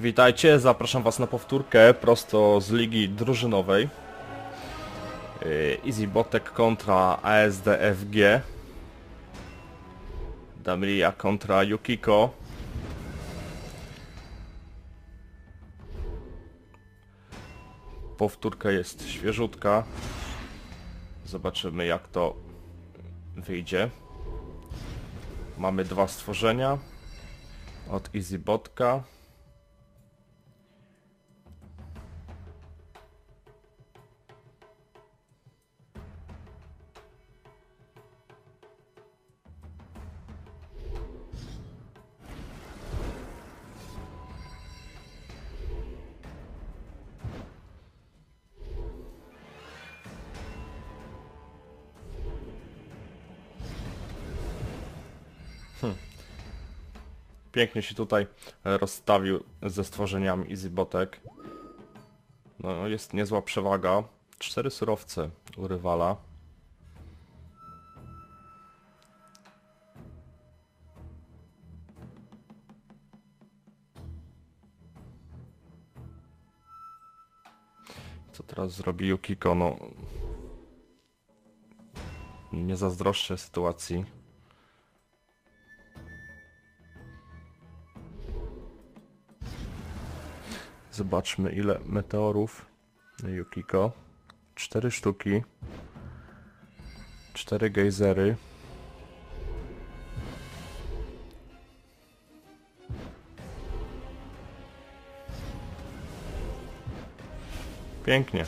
Witajcie, zapraszam was na powtórkę prosto z ligi drużynowej. Yy, Easy Botek kontra ASDFG. Damiria kontra Yukiko. Powtórka jest świeżutka. Zobaczymy jak to wyjdzie. Mamy dwa stworzenia od EasyBotka. Pięknie się tutaj e, rozstawił ze stworzeniami EasyBotek. No jest niezła przewaga. Cztery surowce u rywala. Co teraz zrobi Yukiko? No... Nie zazdroszczę sytuacji. Zobaczmy ile meteorów Yukiko. Cztery sztuki. Cztery gejzery. Pięknie.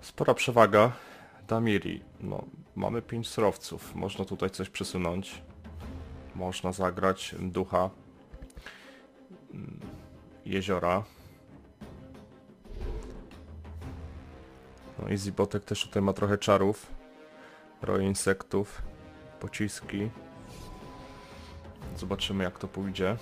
Spora przewaga Damiri. No, mamy pięć surowców. Można tutaj coś przesunąć. Można zagrać ducha mm, jeziora. No Easy też tutaj ma trochę czarów. Roje insektów. Pociski. Zobaczymy jak to pójdzie.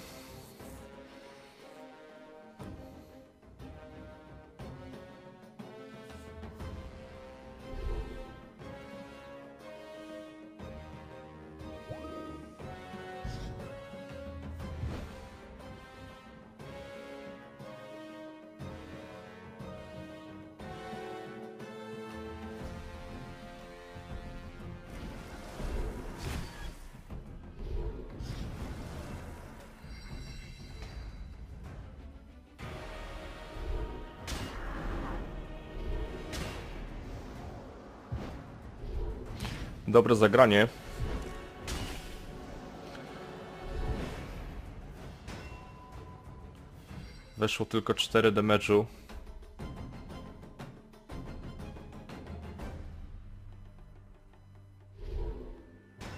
Dobre zagranie. Weszło tylko 4 damage'u.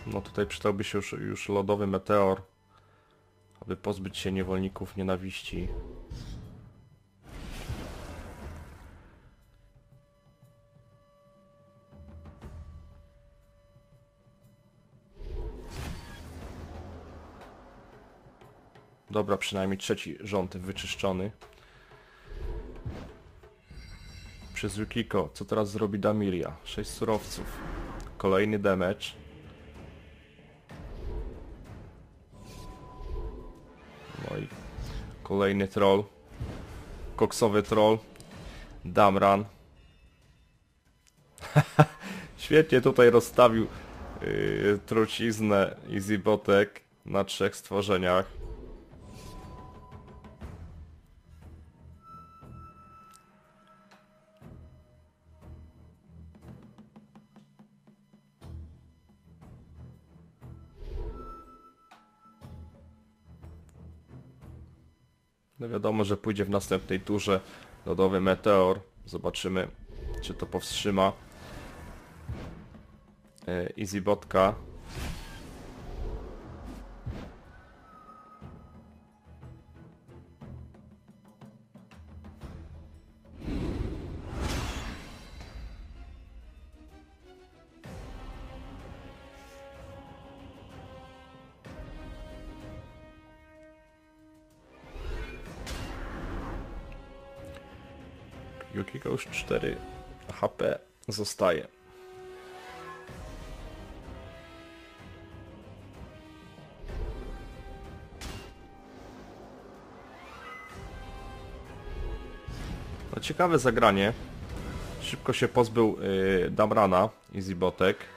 No tutaj przydałby się już, już lodowy meteor, aby pozbyć się niewolników nienawiści. Dobra, przynajmniej trzeci rząd wyczyszczony. Przez Yukiko. Co teraz zrobi Damiria? 6 surowców. Kolejny damage. No i kolejny troll. Koksowy troll. Damran. Świetnie tutaj rozstawił yy, truciznę Easy Botek na trzech stworzeniach. No wiadomo, że pójdzie w następnej turze lodowy meteor. Zobaczymy, czy to powstrzyma e, EasyBotka. już 4 HP zostaje. No ciekawe zagranie. Szybko się pozbył yy, Damrana i Zibotek.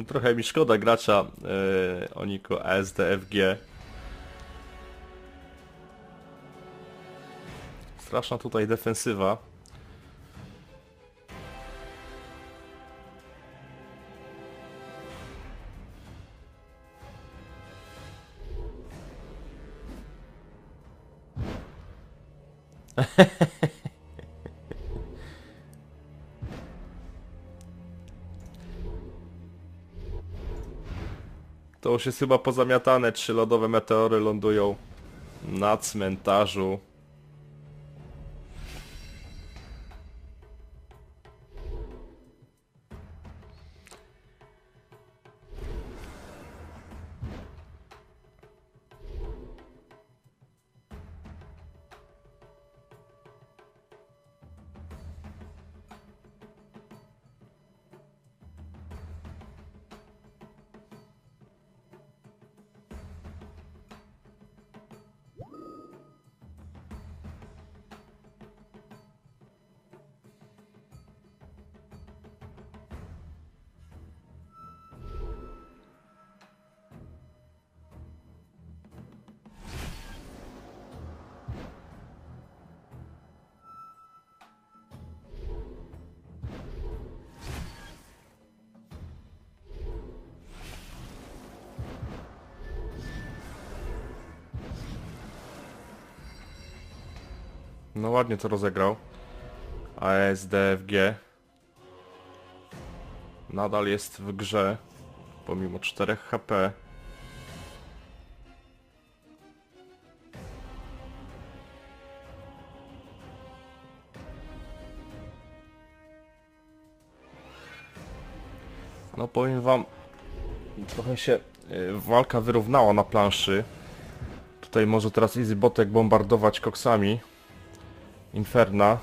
Easybotek. Trochę mi szkoda gracza yy, Oniko ASDFG. Straszna tutaj defensywa. To już jest chyba pozamiatane. Trzy lodowe meteory lądują na cmentarzu. No ładnie to rozegrał. ASDFG nadal jest w grze pomimo 4 HP. No powiem wam, trochę się y, walka wyrównała na planszy. Tutaj może teraz Easy Botek bombardować koksami. Inferna.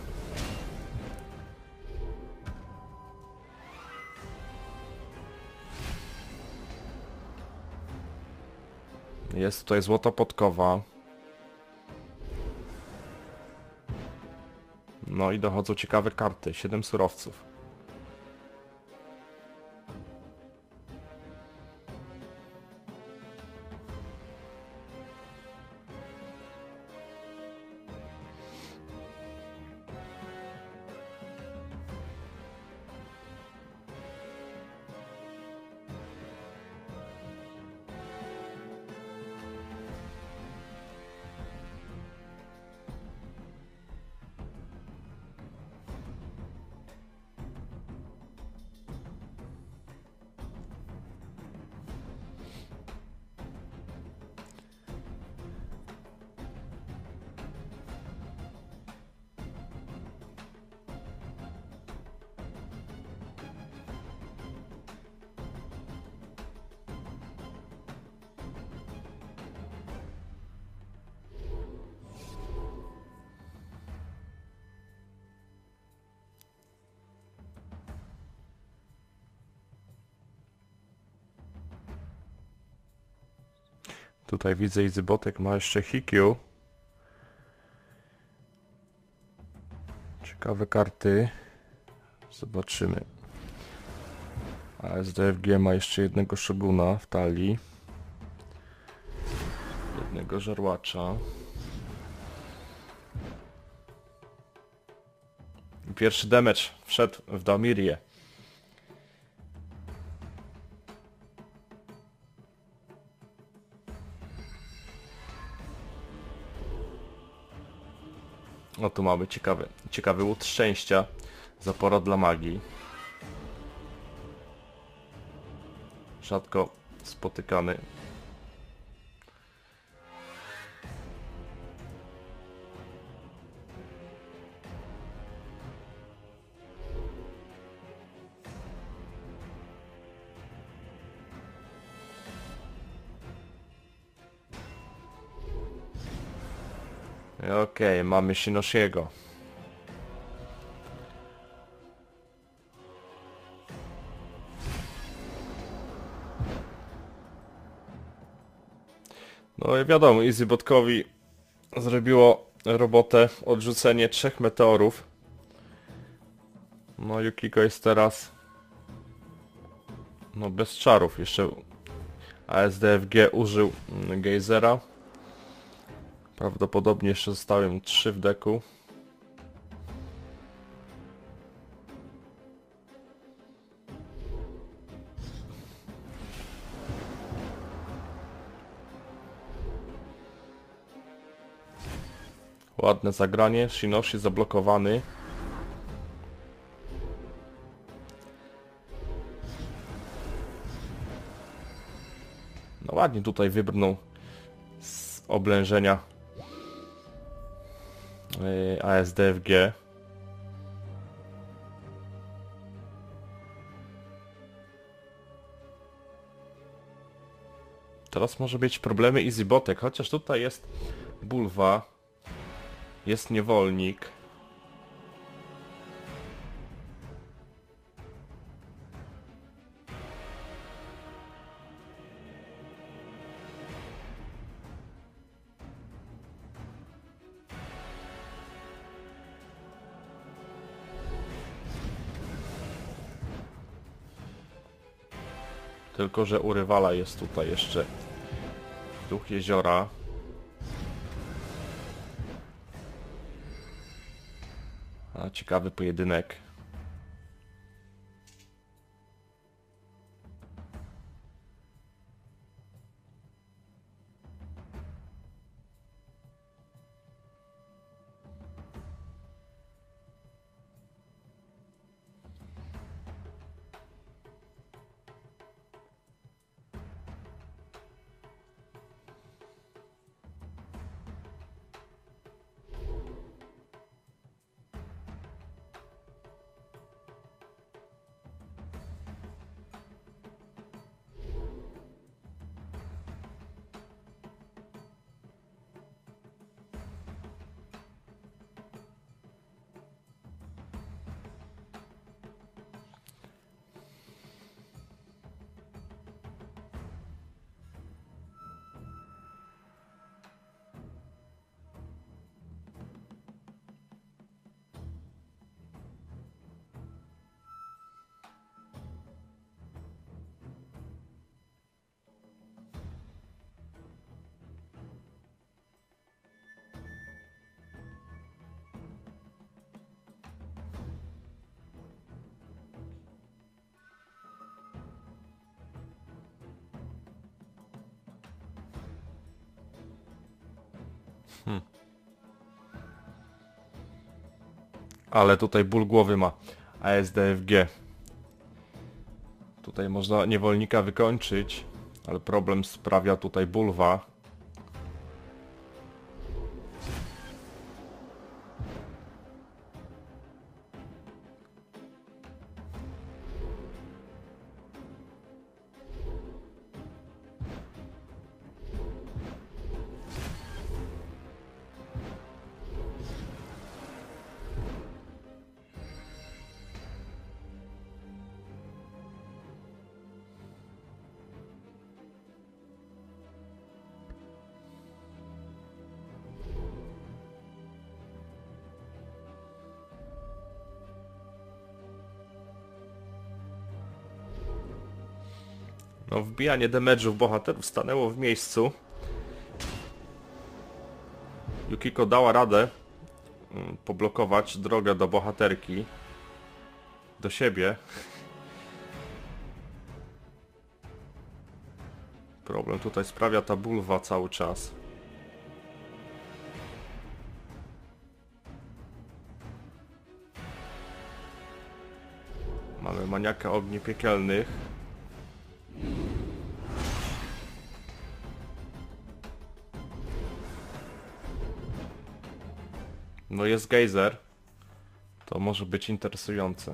Jest tutaj złota podkowa. No i dochodzą ciekawe karty. 7 surowców. Tutaj widzę Izybotek ma jeszcze Hikyu. Ciekawe karty. Zobaczymy. A SDFG ma jeszcze jednego Shoguna w talii. Jednego żarłacza. Pierwszy damage wszedł w Damirię. No tu mamy ciekawy, ciekawy łód szczęścia. Zapora dla magii. Rzadko spotykany mamy Shinoshiego. No i wiadomo, EasyBotkowi zrobiło robotę odrzucenie trzech meteorów. No Yukiko jest teraz no bez czarów. Jeszcze ASDFG użył Geysera. Prawdopodobnie jeszcze zostały mu trzy w deku. Ładne zagranie, Shinoshi zablokowany. No ładnie tutaj wybrnął z oblężenia yy, ASDFG. Teraz może być problemy EasyBotek, chociaż tutaj jest bulwa, jest niewolnik. Tylko, że u rywala jest tutaj jeszcze duch jeziora. A, ciekawy pojedynek. Ale tutaj ból głowy ma ASDFG. Tutaj można niewolnika wykończyć, ale problem sprawia tutaj bulwa. No wbijanie damage'ów bohaterów stanęło w miejscu. Yukiko dała radę mm, poblokować drogę do bohaterki. Do siebie. Problem tutaj sprawia ta bulwa cały czas. Mamy maniaka ogni piekielnych. No jest gejzer. To może być interesujące.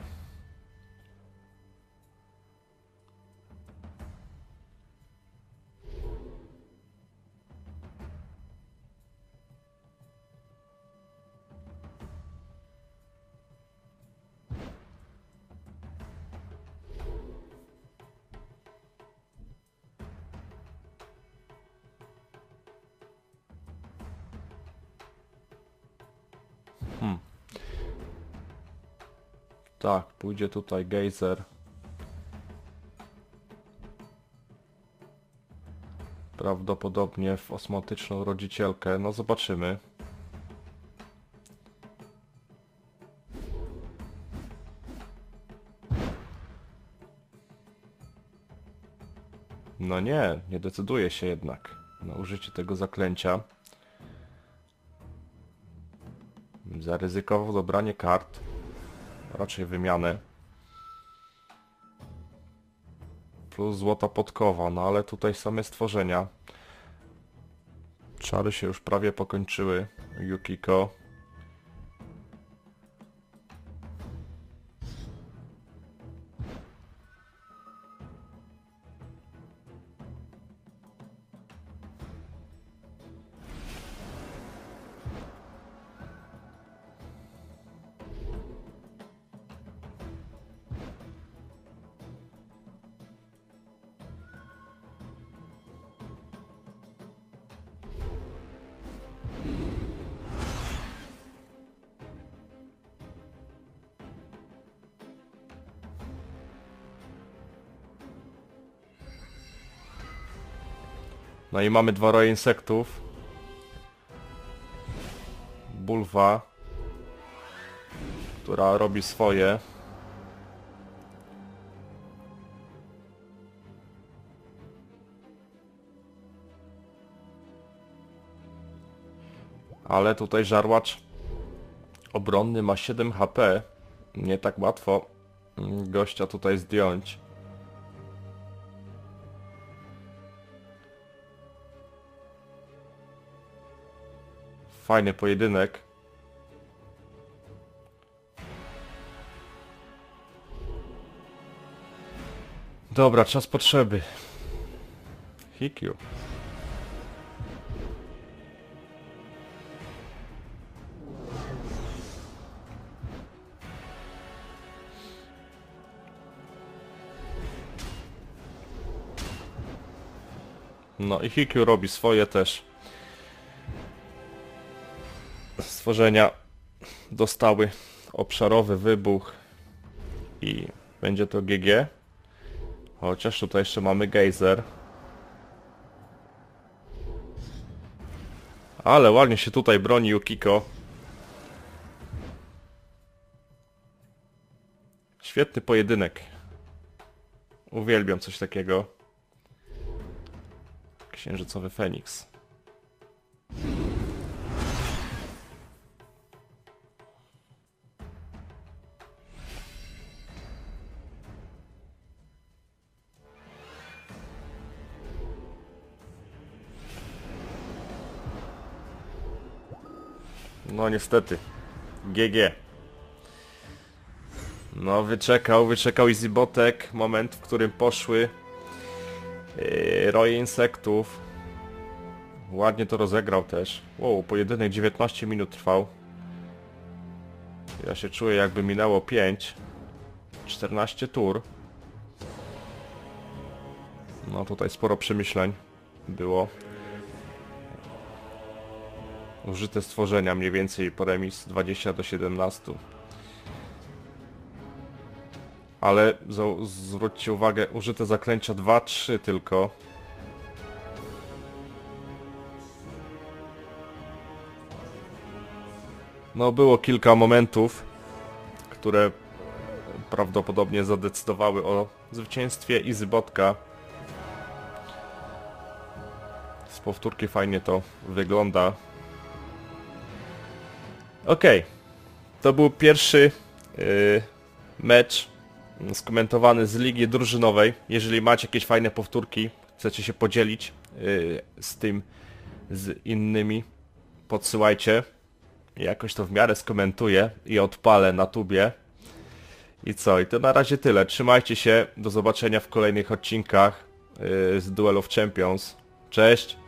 Tak, pójdzie tutaj gejzer. Prawdopodobnie w osmotyczną rodzicielkę. No zobaczymy. No nie, nie decyduje się jednak na użycie tego zaklęcia. Zaryzykował dobranie kart raczej wymianę. Plus złota podkowa, no ale tutaj same stworzenia. Czary się już prawie pokończyły. Yukiko. No i mamy dwa roje insektów. Bulwa, która robi swoje. Ale tutaj żarłacz obronny ma 7 HP. Nie tak łatwo gościa tutaj zdjąć. Fajny pojedynek. Dobra, czas potrzeby. Hikyu. No i Hikyu robi swoje też. Stworzenia dostały obszarowy wybuch i będzie to GG. Chociaż tutaj jeszcze mamy gejzer. Ale ładnie się tutaj broni Yukiko. Świetny pojedynek. Uwielbiam coś takiego. Księżycowy Feniks. Niestety. GG. No wyczekał, wyczekał Easybotek. Moment, w którym poszły yy, roje insektów. Ładnie to rozegrał też. Wow, pojedynek 19 minut trwał. Ja się czuję jakby minęło 5. 14 tur. No tutaj sporo przemyśleń było użyte stworzenia mniej więcej po remis 20 do 17. Ale zwróćcie uwagę, użyte zaklęcia 2-3 tylko. No było kilka momentów, które prawdopodobnie zadecydowały o zwycięstwie Izybotka. Z powtórki fajnie to wygląda. Okej. To był pierwszy yy, mecz skomentowany z ligi drużynowej. Jeżeli macie jakieś fajne powtórki, chcecie się podzielić yy, z tym z innymi, podsyłajcie. Jakoś to w miarę skomentuję i odpalę na tubie. I co? I to na razie tyle. Trzymajcie się. Do zobaczenia w kolejnych odcinkach yy, z Duel of Champions. Cześć!